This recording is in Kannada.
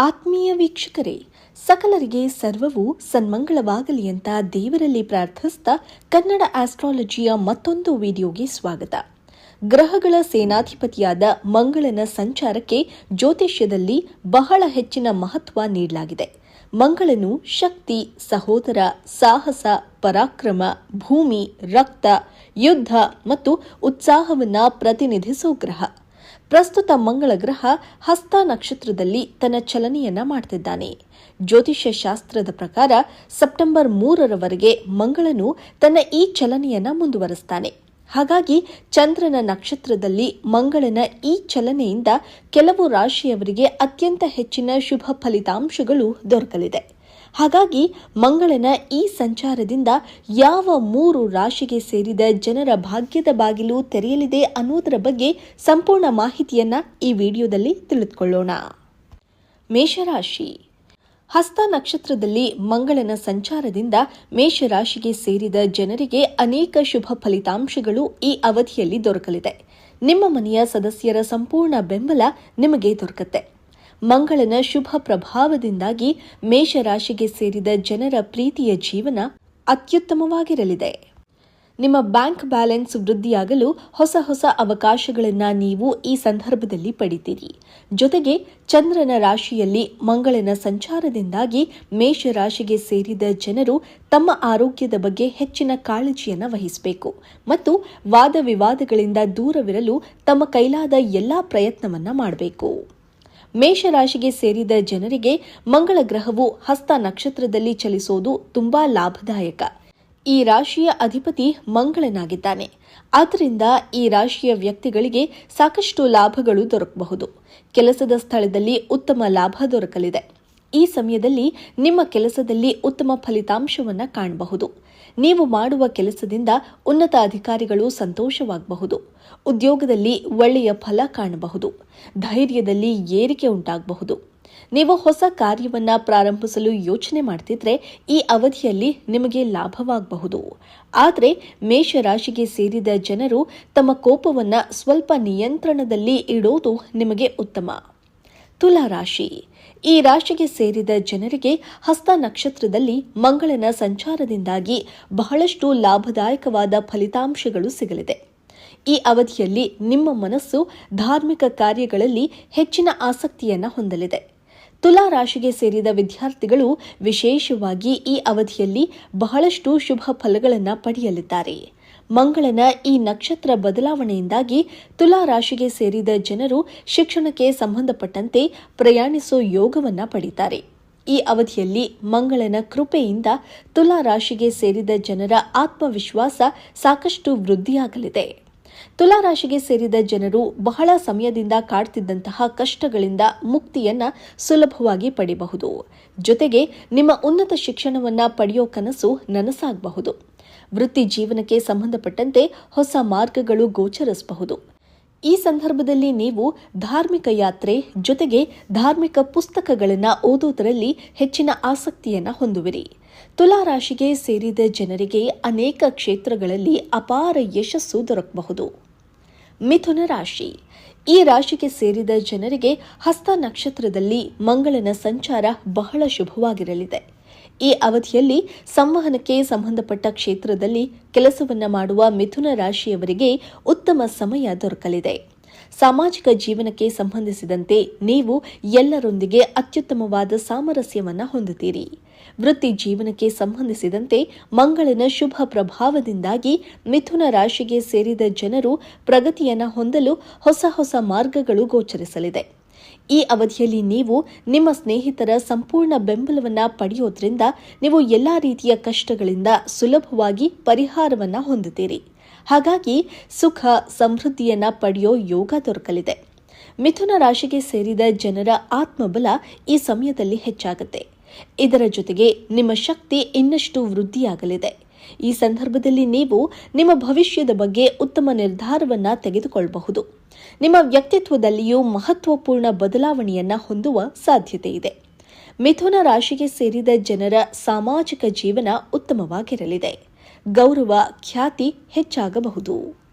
ಆತ್ಮೀಯ ವೀಕ್ಷಕರೇ, ಸಕಲರಿಗೆ ಸರ್ವವು ಸನ್ಮಂಗಳವಾಗಲಿ ಅಂತ ದೇವರಲ್ಲಿ ಪ್ರಾರ್ಥಿಸ್ತಾ ಕನ್ನಡ ಆಸ್ಟ್ರಾಲಜಿಯ ಮತ್ತೊಂದು ವಿಡಿಯೋಗೆ ಸ್ವಾಗತ. ಗ್ರಹಗಳ ಸೇನಾಧಿಪತಿಯಾದ ಮಂಗಳನ ಸಂಚಾರಕ್ಕೆ ಜ್ಯೋತಿಷ್ಯದಲ್ಲಿ ಬಹಳ ಹೆಚ್ಚಿನ ಮಹತ್ವ ನೀಡಲಾಗಿದೆ. ಮಂಗಳನು ಶಕ್ತಿ, ಸಹೋದರ, ಸಾಹಸ, ಪರಾಕ್ರಮ, ಭೂಮಿ, ರಕ್ತ, ಯುದ್ಧ ಮತ್ತು ಉತ್ಸಾಹವನ್ನು ಪ್ರತಿನಿಧಿಸುವ ಗ್ರಹ. ಪ್ರಸ್ತುತ ಮಂಗಳ ಗ್ರಹ ಹಸ್ತ ನಕ್ಷತ್ರದಲ್ಲಿ ತನ್ನ ಚಲನೆಯನ್ನ ಮಾಡ್ತಿದ್ದಾನೆ. ಜ್ಯೋತಿಷ್ಯ ಶಾಸ್ತ್ರದ ಪ್ರಕಾರ ಸೆಪ್ಟೆಂಬರ್ ಮೂರರವರೆಗೆ ಮಂಗಳನು ತನ್ನ ಈ ಚಲನೆಯನ್ನ ಮುಂದುವರೆಸ್ತಾನೆ. ಹಾಗಾಗಿ ಚಂದ್ರನ ನಕ್ಷತ್ರದಲ್ಲಿ ಮಂಗಳನ ಈ ಚಲನೆಯಿಂದ ಕೆಲವು ರಾಶಿಯವರಿಗೆ ಅತ್ಯಂತ ಹೆಚ್ಚಿನ ಶುಭ ಫಲಿತಾಂಶಗಳು ದೊರಕಲಿದೆ. ಹಾಗಾಗಿ ಮಂಗಳನ ಈ ಸಂಚಾರದಿಂದ ಯಾವ ಮೂರು ರಾಶಿಗೆ ಸೇರಿದ ಜನರ ಭಾಗ್ಯದ ಬಾಗಿಲು ತೆರೆಯಲಿದೆ ಅನ್ನೋದರ ಬಗ್ಗೆ ಸಂಪೂರ್ಣ ಮಾಹಿತಿಯನ್ನ ಈ ವಿಡಿಯೋದಲ್ಲಿ ತಿಳಿದುಕೊಳ್ಳೋಣ. ಮೇಷರಾಶಿ. ಹಸ್ತ ನಕ್ಷತ್ರದಲ್ಲಿ ಮಂಗಳನ ಸಂಚಾರದಿಂದ ಮೇಷರಾಶಿಗೆ ಸೇರಿದ ಜನರಿಗೆ ಅನೇಕ ಶುಭ ಫಲಿತಾಂಶಗಳು ಈ ಅವಧಿಯಲ್ಲಿ ದೊರಕಲಿದೆ. ನಿಮ್ಮ ಮನೆಯ ಸದಸ್ಯರ ಸಂಪೂರ್ಣ ಬೆಂಬಲ ನಿಮಗೆ ದೊರಕುತ್ತೆ. ಮಂಗಳನ ಶುಭ ಪ್ರಭಾವದಿಂದಾಗಿ ಮೇಷರಾಶಿಗೆ ಸೇರಿದ ಜನರ ಪ್ರೀತಿಯ ಜೀವನ ಅತ್ಯುತ್ತಮವಾಗಿರಲಿದೆ. ನಿಮ್ಮ ಬ್ಯಾಂಕ್ ಬ್ಯಾಲೆನ್ಸ್ ವೃದ್ಧಿಯಾಗಲು ಹೊಸ ಹೊಸ ಅವಕಾಶಗಳನ್ನು ನೀವು ಈ ಸಂದರ್ಭದಲ್ಲಿ ಪಡಿತೀರಿ. ಜೊತೆಗೆ ಚಂದ್ರನ ರಾಶಿಯಲ್ಲಿ ಮಂಗಳನ ಸಂಚಾರದಿಂದಾಗಿ ಮೇಷರಾಶಿಗೆ ಸೇರಿದ ಜನರು ತಮ್ಮ ಆರೋಗ್ಯದ ಬಗ್ಗೆ ಹೆಚ್ಚಿನ ಕಾಳಜಿಯನ್ನು ವಹಿಸಬೇಕು ಮತ್ತು ವಾದ ವಿವಾದಗಳಿಂದ ದೂರವಿರಲು ತಮ್ಮ ಕೈಲಾದ ಎಲ್ಲಾ ಪ್ರಯತ್ನವನ್ನು ಮಾಡಬೇಕು. ಮೇಷರಾಶಿಗೆ ಸೇರಿದ ಜನರಿಗೆ ಮಂಗಳ ಗ್ರಹವು ಹಸ್ತ ನಕ್ಷತ್ರದಲ್ಲಿ ಚಲಿಸೋದು ತುಂಬಾ ಲಾಭದಾಯಕ. ಈ ರಾಶಿಯ ಅಧಿಪತಿ ಮಂಗಳನಾಗಿದ್ದಾನೆ. ಆದ್ದರಿಂದ ಈ ರಾಶಿಯ ವ್ಯಕ್ತಿಗಳಿಗೆ ಸಾಕಷ್ಟು ಲಾಭಗಳು ದೊರಕಬಹುದು. ಕೆಲಸದ ಸ್ಥಳದಲ್ಲಿ ಉತ್ತಮ ಲಾಭ ದೊರಕಲಿದೆ. ಈ ಸಮಯದಲ್ಲಿ ನಿಮ್ಮ ಕೆಲಸದಲ್ಲಿ ಉತ್ತಮ ಫಲಿತಾಂಶವನ್ನು ಕಾಣಬಹುದು. ನೀವು ಮಾಡುವ ಕೆಲಸದಿಂದ ಉನ್ನತ ಅಧಿಕಾರಿಗಳು ಸಂತೋಷವಾಗಬಹುದು. ಉದ್ಯೋಗದಲ್ಲಿ ಒಳ್ಳೆಯ ಫಲ ಕಾಣಬಹುದು. ಧೈರ್ಯದಲ್ಲಿ ಏರಿಕೆ ಉಂಟಾಗಬಹುದು. ನೀವು ಹೊಸ ಕಾರ್ಯವನ್ನ ಪ್ರಾರಂಭಿಸಲು ಯೋಚನೆ ಮಾಡ್ತಿದ್ರೆ ಈ ಅವಧಿಯಲ್ಲಿ ನಿಮಗೆ ಲಾಭವಾಗಬಹುದು. ಆದರೆ ಮೇಷರಾಶಿಗೆ ಸೇರಿದ ಜನರು ತಮ್ಮ ಕೋಪವನ್ನ ಸ್ವಲ್ಪ ನಿಯಂತ್ರಣದಲ್ಲಿ ಇಡೋದು ನಿಮಗೆ ಉತ್ತಮ. ತುಲಾ ರಾಶಿ. ಈ ರಾಶಿಗೆ ಸೇರಿದ ಜನರಿಗೆ ಹಸ್ತ ನಕ್ಷತ್ರದಲ್ಲಿ ಮಂಗಳನ ಸಂಚಾರದಿಂದಾಗಿ ಬಹಳಷ್ಟು ಲಾಭದಾಯಕವಾದ ಫಲಿತಾಂಶಗಳು ಸಿಗಲಿದೆ. ಈ ಅವಧಿಯಲ್ಲಿ ನಿಮ್ಮ ಮನಸ್ಸು ಧಾರ್ಮಿಕ ಕಾರ್ಯಗಳಲ್ಲಿ ಹೆಚ್ಚಿನ ಆಸಕ್ತಿಯನ್ನ ಹೊಂದಲಿದೆ. ತುಲಾ ರಾಶಿಗೆ ಸೇರಿದ ವಿದ್ಯಾರ್ಥಿಗಳು ವಿಶೇಷವಾಗಿ ಈ ಅವಧಿಯಲ್ಲಿ ಬಹಳಷ್ಟು ಶುಭ ಫಲಗಳನ್ನು ಪಡೆಯಲಿದ್ದಾರೆ. ಮಂಗಳನ ಈ ನಕ್ಷತ್ರ ಬದಲಾವಣೆಯಿಂದಾಗಿ ತುಲಾ ರಾಶಿಗೆ ಸೇರಿದ ಜನರು ಶಿಕ್ಷಣಕ್ಕೆ ಸಂಬಂಧಪಟ್ಟಂತೆ ಪ್ರಯಾಣಿಸೋ ಯೋಗವನ್ನ ಪಡೀತಾರೆ. ಈ ಅವಧಿಯಲ್ಲಿ ಮಂಗಳನ ಕೃಪೆಯಿಂದ ತುಲಾ ರಾಶಿಗೆ ಸೇರಿದ ಜನರ ಆತ್ಮವಿಶ್ವಾಸ ಸಾಕಷ್ಟು ವೃದ್ಧಿಯಾಗಲಿದೆ. ತುಲಾ ರಾಶಿಗೆ ಸೇರಿದ ಜನರು ಬಹಳ ಸಮಯದಿಂದ ಕಾಡ್ತಿದ್ದಂತಹ ಕಷ್ಟಗಳಿಂದ ಮುಕ್ತಿಯನ್ನ ಸುಲಭವಾಗಿ ಪಡೆಯಬಹುದು ಜೊತೆಗೆ ನಿಮ್ಮ ಉನ್ನತ ಶಿಕ್ಷಣವನ್ನ ಪಡೆಯೋ ಕನಸು ನನಸಾಗಬಹುದು. ವೃತ್ತಿ ಜೀವನಕ್ಕೆ ಸಂಬಂಧಪಟ್ಟಂತೆ ಹೊಸ ಮಾರ್ಗಗಳು ಗೋಚರಿಸಬಹುದು. ಈ ಸಂದರ್ಭದಲ್ಲಿ ನೀವು ಧಾರ್ಮಿಕ ಯಾತ್ರೆ ಜೊತೆಗೆ ಧಾರ್ಮಿಕ ಪುಸ್ತಕಗಳನ್ನು ಓದುವುದರಲ್ಲಿ ಹೆಚ್ಚಿನ ಆಸಕ್ತಿಯನ್ನು ಹೊಂದುವಿರಿ. ತುಲಾ ರಾಶಿಗೆ ಸೇರಿದ ಜನರಿಗೆ ಅನೇಕ ಕ್ಷೇತ್ರಗಳಲ್ಲಿ ಅಪಾರ ಯಶಸ್ಸು ದೊರಕಬಹುದು. ಮಿಥುನ ರಾಶಿ. ಈ ರಾಶಿಗೆ ಸೇರಿದ ಜನರಿಗೆ ಹಸ್ತ ನಕ್ಷತ್ರದಲ್ಲಿ ಮಂಗಳನ ಸಂಚಾರ ಬಹಳ ಶುಭವಾಗಿರಲಿದೆ. ಈ ಅವಧಿಯಲ್ಲಿ ಸಂವಹನಕ್ಕೆ ಸಂಬಂಧಪಟ್ಟ ಕ್ಷೇತ್ರದಲ್ಲಿ ಕೆಲಸವನ್ನ ಮಾಡುವ ಮಿಥುನ ರಾಶಿಯವರಿಗೆ ಉತ್ತಮ ಸಮಯ ದೊರಕಲಿದೆ. ಸಾಮಾಜಿಕ ಜೀವನಕ್ಕೆ ಸಂಬಂಧಿಸಿದಂತೆ ನೀವು ಎಲ್ಲರೊಂದಿಗೆ ಅತ್ಯುತ್ತಮವಾದ ಸಾಮರಸ್ಯವನ್ನು ಹೊಂದುತ್ತೀರಿ. ವೃತ್ತಿ ಜೀವನಕ್ಕೆ ಸಂಬಂಧಿಸಿದಂತೆ ಮಂಗಳನ ಶುಭ ಪ್ರಭಾವದಿಂದಾಗಿ ಮಿಥುನ ರಾಶಿಗೆ ಸೇರಿದ ಜನರು ಪ್ರಗತಿಯನ್ನ ಹೊಂದಲು ಹೊಸ ಹೊಸ ಮಾರ್ಗಗಳು ಗೋಚರಿಸಲಿದೆ. ಈ ಅವಧಿಯಲ್ಲಿ ನೀವು ನಿಮ್ಮ ಸ್ನೇಹಿತರ ಸಂಪೂರ್ಣ ಬೆಂಬಲವನ್ನ ಪಡೆಯೋದ್ರಿಂದ ನೀವು ಎಲ್ಲಾ ರೀತಿಯ ಕಷ್ಟಗಳಿಂದ ಸುಲಭವಾಗಿ ಪರಿಹಾರವನ್ನ ಹೊಂದುತ್ತೀರಿ. ಹಾಗಾಗಿ ಸುಖ, ಸಮೃದ್ಧಿಯನ್ನ ಪಡೆಯೋ ಯೋಗ ದೊರಕಲಿದೆ. ಮಿಥುನ ರಾಶಿಗೆ ಸೇರಿದ ಜನರ ಆತ್ಮಬಲ ಈ ಸಮಯದಲ್ಲಿ ಹೆಚ್ಚಾಗುತ್ತೆ. ಇದರ ಜೊತೆಗೆ ನಿಮ್ಮ ಶಕ್ತಿ ಇನ್ನಷ್ಟು ವೃದ್ಧಿಯಾಗಲಿದೆ. ಈ ಸಂದರ್ಭದಲ್ಲಿ ನೀವು ನಿಮ್ಮ ಭವಿಷ್ಯದ ಬಗ್ಗೆ ಉತ್ತಮ ನಿರ್ಧಾರವನ್ನ ತೆಗೆದುಕೊಳ್ಳಬಹುದು ನಿಮ್ಮ ವ್ಯಕ್ತಿತ್ವದಲ್ಲಿಯೂ ಮಹತ್ವಪೂರ್ಣ ಬದಲಾವಣೆಯನ್ನ ಹೊಂದುವ ಸಾಧ್ಯತೆ ಇದೆ. ಮಿಥುನ ರಾಶಿಗೆ ಸೇರಿದ ಜನರ ಸಾಮಾಜಿಕ ಜೀವನ ಉತ್ತಮವಾಗಿರಲಿದೆ. ಗೌರವ, ಖ್ಯಾತಿ ಹೆಚ್ಚಾಗಬಹುದು.